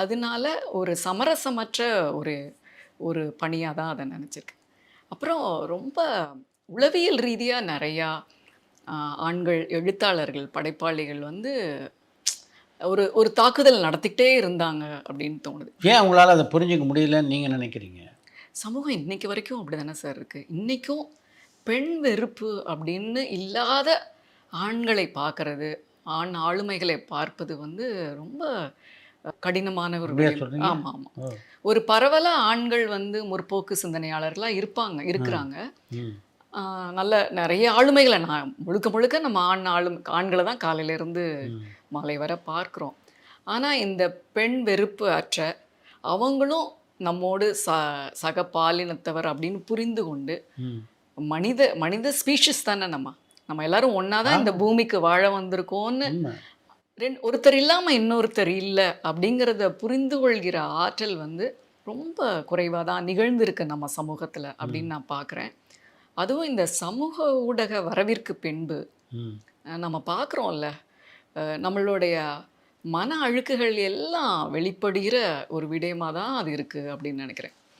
அதனால ஒரு சமரசமற்ற ஒரு ஒரு பணியாக தான் அதை நினச்சிருக்கேன். அப்புறம் ரொம்ப உளவியல் ரீதியாக நிறையா ஆண்கள் எழுத்தாளர்கள் படைப்பாளிகள் வந்து ஒரு ஒரு தாக்குதல் நடத்திக்கிட்டே இருந்தாங்க அப்படின்னு தோணுது. ஏன் உங்களால் அதை புரிஞ்சுக்க முடியலன்னு நீங்கள் நினைக்கிறீங்க? சமூகம் இன்னைக்கு வரைக்கும் அப்படி தானே சார் இருக்குது இன்றைக்கும் பெண் வெறுப்பு அப்படின்னு இல்லாத ஆண்களை பார்க்கறது ஆண் ஆளுமைகளை பார்ப்பது வந்து ரொம்ப கடினமான ஒரு அப்படியா விடயம். சொல்றீங்க? ஆமா ஆமா ஓ ஒரு பரவலா ஆண்கள் வந்து முற்போக்கு சிந்தனையாளர்களா இருப்பாங்க இருக்கிறாங்க. நல்ல நிறைய ஆளுமைகளை நான் முழுக்க முழுக்க நம்ம ஆண் ஆளும் ஆண்களை தான் காலையில இருந்து ம். மாலை வர பார்க்குறோம். ஆனால் இந்த பெண் வெறுப்பு அற்ற அவங்களும் நம்மோடு ச சக பாலினத்தவர் அப்படின்னு புரிந்து கொண்டு மனித மனித ஸ்பீஷிஸ் தானே நம்ம. நம்ம எல்லாரும் ஒன்றா தான் இந்த பூமிக்கு வாழ வந்திருக்கோம்னு உண்மை ரெண்டு ஒருத்தர் இல்லாமல் இன்னொருத்தர் இல்லை அப்படிங்கிறத புரிந்து கொள்கிற ஆற்றல் வந்து ரொம்ப குறைவாக தான் நிகழ்ந்திருக்கு நம்ம சமூகத்தில் அப்படின்னு நான் பார்க்குறேன் அதுவும் இந்த சமூக ஊடக வரவிற்கு பின்பு நம்ம பார்க்குறோம்ல நம்மளுடைய மன அழுக்குகள் எல்லாம் வெளிப்படுகிற ஒரு விடயமாக தான் அது இருக்குது அப்படின்னு நினைக்கிறேன்.